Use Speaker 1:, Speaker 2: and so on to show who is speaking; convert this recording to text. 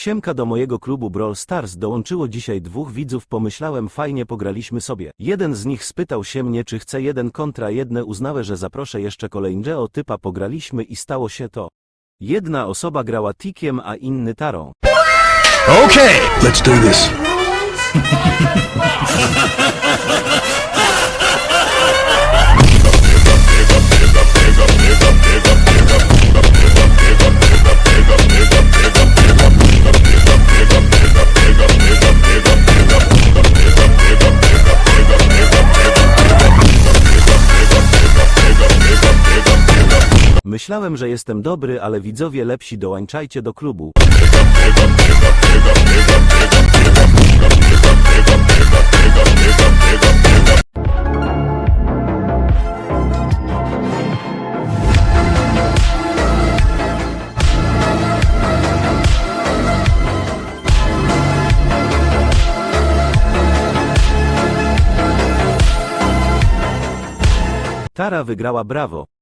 Speaker 1: Siemka do mojego klubu Brawl Stars dołączyło dzisiaj dwóch widzów pomyślałem fajnie pograliśmy sobie. Jeden z nich spytał się mnie czy chce jeden kontra jedne uznałem, że zaproszę jeszcze kolejnego typa pograliśmy i stało się to. Jedna osoba grała tikiem a inny tarą.
Speaker 2: Okay, let's do this.
Speaker 1: Myślałem, że jestem dobry, ale widzowie lepsi dołączajcie do klubu. Tara wygrała brawo.